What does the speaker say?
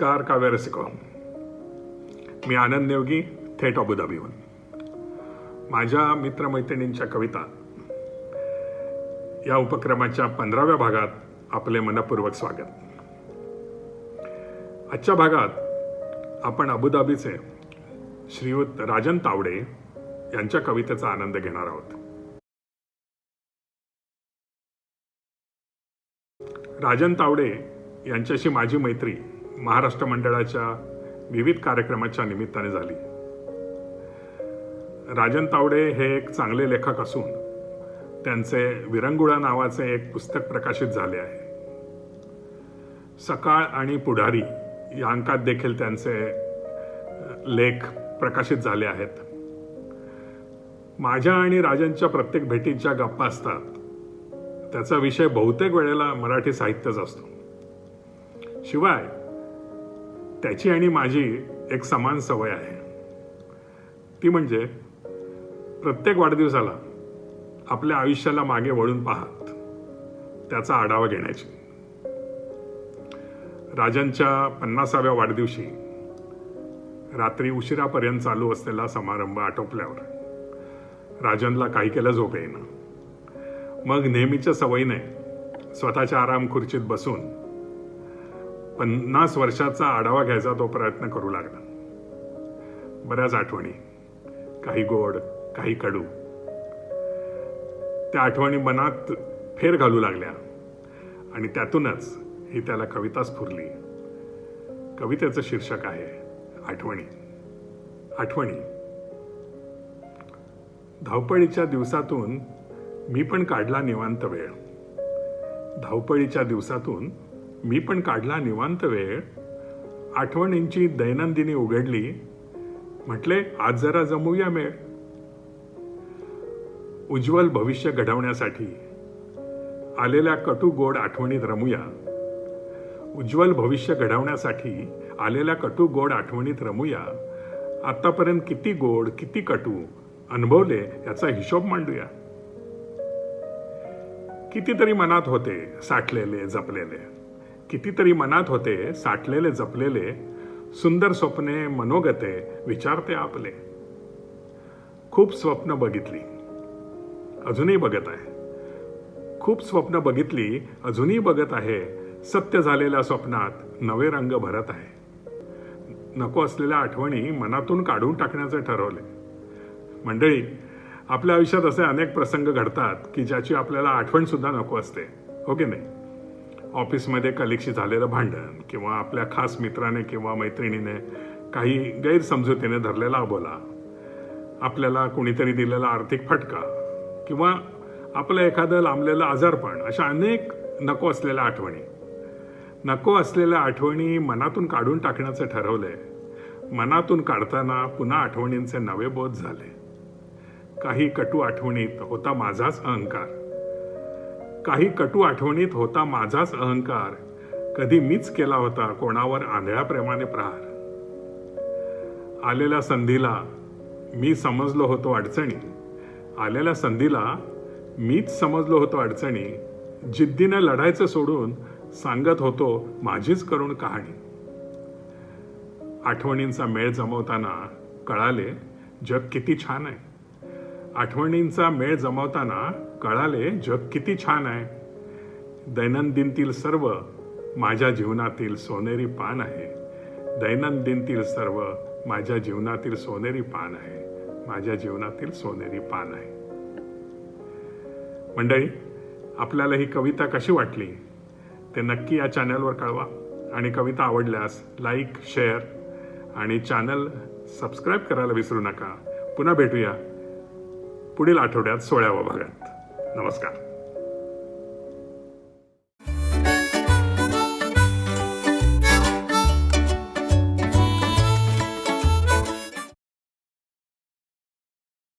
नमस्कार काव्य रसिको. मी आनंद नेवगी थेट अबुधाबीहून. माझ्या मित्रमैत्रिणींच्या कविता या उपक्रमाच्या पंधराव्या भागात आपले मनपूर्वक स्वागत. आजच्या भागात आपण अबुधाबीचे श्रीयुत राजन तावडे यांच्या कवितेचा आनंद घेणार आहोत. राजन तावडे यांच्याशी माझी मैत्री महाराष्ट्र मंडळाच्या विविध कार्यक्रमाच्या निमित्ताने झाली. राजन तावडे हे एक चांगले लेखक असून त्यांचे विरंगुळा नावाचे एक पुस्तक प्रकाशित झाले आहे. सकाळ आणि पुढारी या अंकात देखील त्यांचे लेख प्रकाशित झाले आहेत. माझ्या आणि राजनच्या प्रत्येक भेटीत ज्या गप्पा असतात. त्याचा विषय बहुतेक वेळेला मराठी साहित्यच असतो. शिवाय त्याची आणि माझी एक समान सवय आहे. ती म्हणजे प्रत्येक वाढदिवसाला आपल्या आयुष्याला मागे वळून पाहत त्याचा आढावा घेण्याची. राजांच्या पन्नासाव्या वाढदिवशी रात्री उशिरापर्यंत चालू असलेला समारंभ आटोपल्यावर राजनला काही केलं झोप येईना. मग नेहमीच्या सवयीने स्वतःच्या आराम खुर्चीत बसून पन्नास वर्षाचा आढावा घ्यायचा तो प्रयत्न करू लागला. बऱ्याच आठवणी काही गोड काही कडू. त्या आठवणी मनात फेर घालू लागल्या आणि त्यातूनच ही त्याला कविता स्फुरली. कवितेचं शीर्षक आहे आठवणी. आठवणी. धावपळीच्या दिवसातून मी पण काढला निवांत वेळ. धावपळीच्या दिवसातून मी पण काढला निवांत वेळ. आठवणींची दैनंदिनी उघडली. म्हटले आज जरा जमूया मेळ. उज्ज्वल भविष्य घडवण्यासाठी आलेल्या कटू गोड आठवणीत रमूया. उज्ज्वल भविष्य घडवण्यासाठी आलेल्या कटू गोड आठवणीत रमूया. आतापर्यंत किती गोड किती कटू अनुभवले याचा हिशोब मांडूया. कितीतरी मनात होते साठलेले जपलेले. कितीतरी मनात होते साठलेले जपलेले सुंदर स्वप्ने मनोगते विचारते आपले. खूप स्वप्न बघितली. अजूनही बघत आहे. खूप स्वप्न बघितली अजूनही बघत आहे. सत्य झालेल्या स्वप्नात नवे रंग भरत आहे. नको असलेल्या आठवणी मनातून काढून टाकण्याचे ठरवले. मंडळी आपल्या आयुष्यात असे अनेक प्रसंग घडतात की ज्याची आपल्याला आठवण सुद्धा नको असते. हो की नाही? ऑफिसमध्ये कलिकशी झालेलं भांडण किंवा आपल्या खास मित्राने किंवा मैत्रिणीने काही गैरसमजुतीने धरलेला अबोला आपल्याला कुणीतरी दिलेला आर्थिक फटका किंवा आपलं एखादं लांबलेलं आजारपण अशा अनेक नको असलेल्या आठवणी. नको असलेल्या आठवणी मनातून काढून टाकण्याचं ठरवलं आहे मनातून काढताना पुन्हा आठवणींचे नवे बोध झाले. काही कटू आठवणीत होता माझाच अहंकार. काही कटू आठवणीत होता माझाच अहंकार. कधी मीच केला होता कोणावर आंधळ्याप्रमाणे प्रहार. आलेल्या संधीला मी समजलो होतो अडचणी. आलेल्या संधीला मीच समजलो होतो अडचणी. जिद्दीने लढायचं सोडून सांगत होतो माझीच करून कहाणी. आठवणींचा मेळ जमवताना कळाले जग किती छान आहे. आठवणींचा मेळ जमवताना कळाले जग किती छान आहे. दैनंदिनतील सर्व माझ्या जीवनातील सोनेरी पान आहे. दैनंदिनतील सर्व माझ्या जीवनातील सोनेरी पान आहे. माझ्या जीवनातील सोनेरी पान आहे. मंडळी आपल्याला ही कविता कशी वाटली? ते नक्की या चॅनलवर कळवा. आणि कविता आवडल्यास लाईक शेअर आणि चॅनल सबस्क्राईब करायला विसरू नका. पुन्हा भेटूया पुढील आठवड्यात सोळाव्या भागात नमस्कार